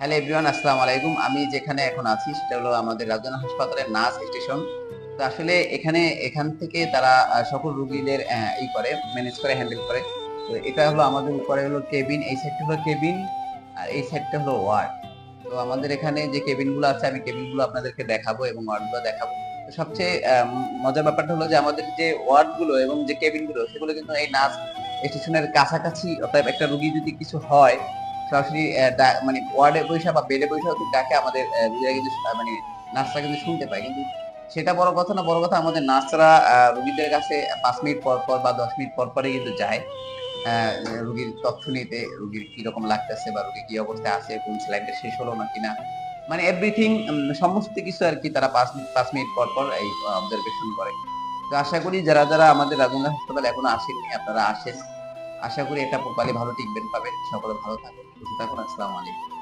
Hello everyone, আসসালামু আলাইকুম। আমি যেখানে এখন আছি সেটা হলো আমাদের রাজধানী হাসপাতালের নার্স স্টেশন। তো আসলে এখানে এখান থেকে তারা সকল রোগীদের ই করে ম্যানেজ করে হ্যান্ডেল করে। তো এটা হলো আমাদের উপরে হলো কেবিন এই সাইডটা হলো কেবিন আর এই সাইডটা হলো ওয়ার্ড তো আমাদের এখানে যে কেবিনগুলো আছে, আমি কেবিনগুলো আপনাদেরকে দেখাবো এবং ওয়ার্ডগুলো দেখাবো। তো সবচেয়ে মজার ব্যাপারটা হলো যে আমাদের যে ওয়ার্ডগুলো এবং যে কেবিনগুলো সেগুলো কিন্তু এই নার্স স্টেশনের কাছাকাছি অর্থাৎ একটা রুগী যদি কিছু হয় সরাসরি মানে ওয়ার্ডে বৈশা বা বেডে বৈশা ডাকে আমাদের রোগীরা কিন্তু মানে নার্সরা কিন্তু শুনতে পায়। কিন্তু সেটা বড় কথা না, বড় কথা আমাদের নার্সরা রোগীদের কাছে পাঁচ মিনিট পর পর বা দশ মিনিট পর পরে কিন্তু যায়। রোগীর তথ্য নিতে, রুগীর কি রকম লাগতেছে বা রোগী কি অবস্থায় আছে, কোন স্লাইডটা শেষ হলো না কিনা। মানে এভরিথিং সমস্ত কিছু আর কি তারা পাঁচ পাঁচ মিনিট পর পর এই অবজারভেশন করে। তো আশা করি যারা যারা আমাদের রাজেন্দ্র হাসপাতালে এখনও আসেননি, আপনারা আসেন। আশা করি এটা প্রপারলি ভালো ট্রিটমেন্ট পাবেন। সকলে ভালো থাকুন সুস্থ থাকুন। আসসালামু আলাইকুম।